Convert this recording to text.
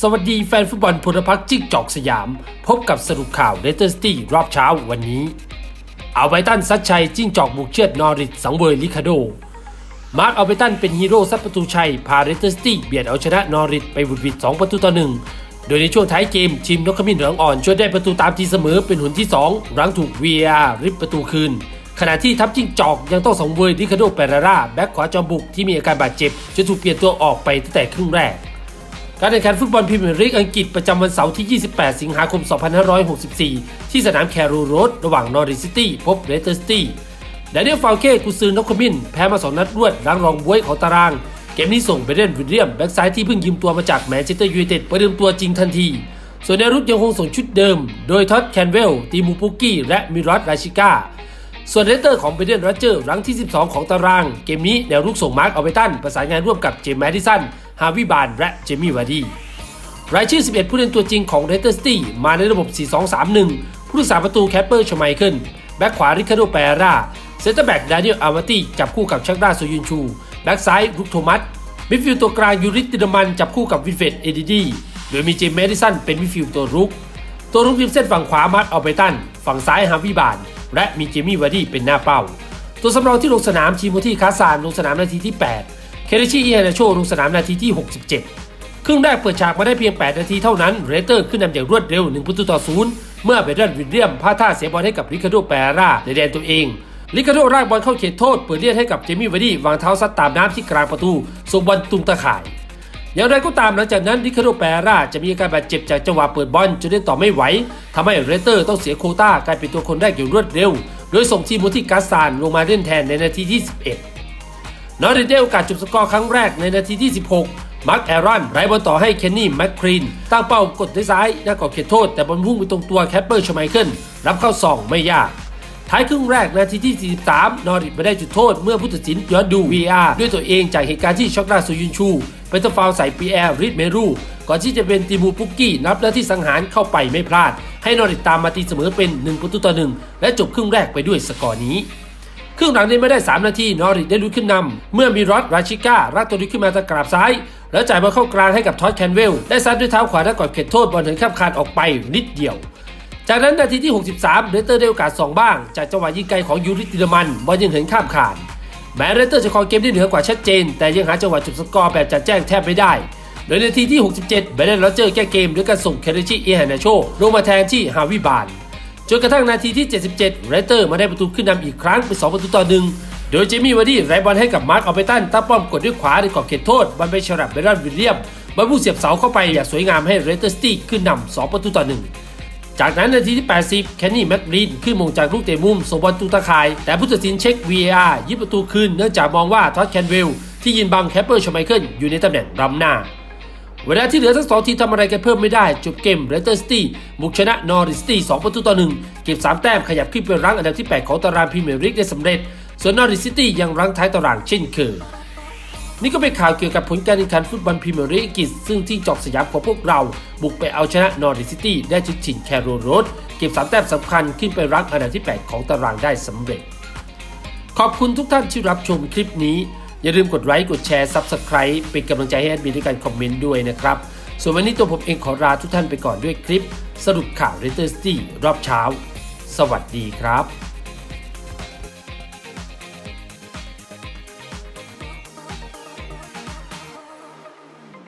สวัสดีแฟนฟุตบอลพลพรรคจิกจอกสยาม พบกับสรุปข่าวเลสเตอร์ซิตี้รอบเช้าวันนี้เอาไบตันซัดชัยจิ้งจอกบุกเชือดนอริทสังเวยลิคาโด มาร์คเอาไบตันเป็นฮีโร่ซัดประตูชัย พาเลสเตอร์ซิตี้เบียดเอาชนะนอริทไปบุดวิด2ประตูต่อหนึ่งโดยในช่วงท้ายเกมทีมนกขมิ้นเหลืองอ่อนช่วยได้ประตูตามทีเสมอเป็นหนที่2หลังถูก VAR ริบประตูคืน ขณะที่ทัพจิ้งจอกยังต้องสังเวยลิคาโดเปเรราแบ็คขวาจอมบุกที่มีอาการบาดเจ็บจนถูกเปลี่ยนตัวออกไปตั้งแต่ครึ่งแรก การแข่งขันฟุตบอลพรีเมียร์ลีกอังกฤษประจำวันเสาร์ที่ 28 สิงหาคม 2564 ที่สนามแครูโรดระหว่างนอริสซิตี้พบเรสเตอร์ซิตี้แดเนียลฟาวเก้กุซือนกขมินแพ้มา 2 นัดรวดหลังรองบวยของตาราง เกมนี้ส่งไปเล่นวิลเลียม แบ็กซ้ายที่เพิ่งยืมตัวมาจากแมนเชสเตอร์ยูไนเต็ดประเดิมตัวจริงทันที ส่วนในรุดยังคงส่งชุดเดิม โดยท็อดแคนเวล ตีมูปุกกี้ และมิรัตราชิก้าส่วนเรสเตอร์ของเบเดนโรเจอร์รังที่ 12 ของตาราง เกมนี้แนวรุกส่งมาร์คเอาเบตันประสานงานร่วมกับเจมส์แมดิสัน ฮาวิบานและเจมี่วาร์ดีรายชื่อ 11 ผู้เล่นตัวจริงของเรสเตอร์ซิตี้มาในระบบ 4-2-3-1 ผู้รักษาประตูแคปเปอร์ชไมเคิลแบ็คขวาริคาโดเปราเซนเตอร์แบ็กดานิเอลอาร์มาตี้จับคู่กับชักดาโซยุนชู แบ็คซ้ายรุกโทมัสมิดฟิลด์ตัวกลางยูริติดมันจับคู่กับวินเฟดเอดิดีโดยมีเจมส์แมดิสันเป็นมิดฟิลด์ตัวรุก ตัวรุกริมเส้นฝั่งขวามาร์คอัลเบตัน ฝั่งซ้ายฮาวิบาน และมีเจมี่วาร์ดี้เป็นหน้าเป้า ตัวสำรองที่ลงสนามทีโมธีคาซานลงสนามนาทีที่ 8 เคเดชิเอียนาโชลงสนามนาทีที่ 67 ครึ่งแรกเปิดฉากมาได้เพียง 8 นาทีเท่านั้นเรเตอร์ขึ้นนำอย่างรวดเร็ว 1 ประตูต่อศูนย์เมื่อเบรนด์วิลเลียมพลาดท่าเสียบอลให้กับริคาโดเปราในแดนตัวเอง ริคาโดรากบอลเข้าเขตโทษ เปิดเลียดให้กับเจมี่วดี้วางเท้าซัดตามน้ำที่กลางประตูส่งบอลตุงตะข่าย อย่างไรก็ตามหลังจากนั้นริคาโดเปราจะมีอาการบาดเจ็บจากจังหวะเปิดบอลจนเล่นต่อไม่ไหวทำให้เรเตอร์ต้องเสียโคต้ากลายเป็นตัวคนแรกอย่างรวดเร็ว โดยส่งทีมมูที่กาซานลงมาเล่นแทนในนาทีที่11 นอริทได้โอกาสจุดสกอร์ครั้งแรกในนาทีที่ 16 มาร์คแอรอนไร้บอลต่อให้เคนนี่แมคครีน ตั้งเป้ากดด้วยซ้ายหน้ากรอบเขตโทษ แต่บอลพุ่งไปตรงตัวแคปเปอร์ชไมเคิลรับเข้าส่องไม่ยาก ท้ายครึ่งแรกนาทีที่ 43 นอริทไม่ได้จุดโทษเมื่อผู้ตัดสินย้อนดู VR ด้วยตัวเองจากเหตุการณ์ที่ช็อกดาซูยุนชู เป็นตัวฟาวใส่ปีแอร์ริดเมรูก่อนที่จะเป็นติมูปุกกี้นับหน้าที่สังหารเข้าไปไม่พลาด ให้นอริทตามมาตีเสมอเป็น1ประตูต่อ1และจบครึ่งแรกไปด้วยสกอร์นี้ รึ่งหลังนี้ไม่ได้ 3 นาทีนอริได้ลุกขึ้นนำเมื่อมีรอดราชิก้ารัดตัวลุกขึ้นมาตะกราบซ้าย แล้วจ่ายบอลเข้ากลางให้กับท็อดแคนเวลได้ซัดด้วยเท้าขวาและกอดเขตโทษบอลถึงข้ามคานออกไปนิดเดียว จากนั้นนาทีที่ 63เรเตอร์ได้โอกาส2บ้าง จากจังหวะยิงไกลของยูริติดมันบอลยังเหินข้ามคานแม้เรเตอร์จะครองเกมได้เหนือกว่าชัดเจน แต่ยังหาจังหวะจบสกอร์แบบจัดแจ้งแทบไม่ได้โดยนาทีที่ 67เบรนด์โรเจอร์แก้เกมด้วยการส่งเคเรชิเอฮานาโชลงมาแทนที่ฮาวิบาน จนกระทั่งนาทีที่ 77เรเตอร์มาได้ประตูขึ้นนำอีกครั้งเป็น 2 ประตูต่อหนึ่งโดยเจมี่วาร์ดี้ไรบอลให้กับมาร์คอัลเบตันตั้งป้อมกดด้วยขวาในขอบเขตโทษบอลไปฉลับเบรนด์วิลเลียมบอลผู้เสียบเสาเข้าไปอย่างสวยงามให้เรเตอร์สตี้ขึ้นนำ2ประตูต่อหนึ่งจากนั้นนาทีที่ 80 แคนนี่แม็กรีนขึ้นมงจากลูกเตะมุมส่งบอลตูตะข่าย แต่ผู้ตัดสินเช็ค VAR ยิบประตูคืนเนื่องจากมองว่าท็อดแคนเวลที่ยืนบังแคปเปอร์ชไมเคิลอยู่ในตำแหน่งรำหน้า เวลาที่เหลือทั้งสองทีมทำอะไรกันเพิ่มไม่ได้ จบเกมเรเตอร์สตี้บุกชนะนอริสตี้2ประตูต่อ 1 เก็บ 3 แต้มขยับขึ้นเป็นรั้งอันดับที่ 8 ของตารางพรีเมียร์ลีกได้สำเร็จ ส่วนนอริสตี้ยังรั้งท้ายตารางเช่นเคยนี่ก็เป็นข่าวเกี่ยวกับผลการแข่งขันฟุตบอลพรีเมียร์ลีกอังกฤษซึ่งที่จอกสยามของพวกเรา บุกไปเอาชนะนอริสตี้ได้จุดฉินแคโรโรดเก็บ 3 แต้มสำคัญขึ้นไปรั้งอันดับที่ 8 ของตารางได้สำเร็จ ขอบคุณทุกท่านที่รับชมคลิปนี้ อย่าลืมกดไลค์กดแชร์ Subscribe เป็นกำลังใจให้แอดมินด้วยการคอมเมนต์ด้วยนะครับ ส่วนวันนี้ตัวผมเองขอลาทุกท่านไปก่อนด้วยคลิป สรุปข่าวเรเตอร์สตี้รอบเช้า สวัสดีครับ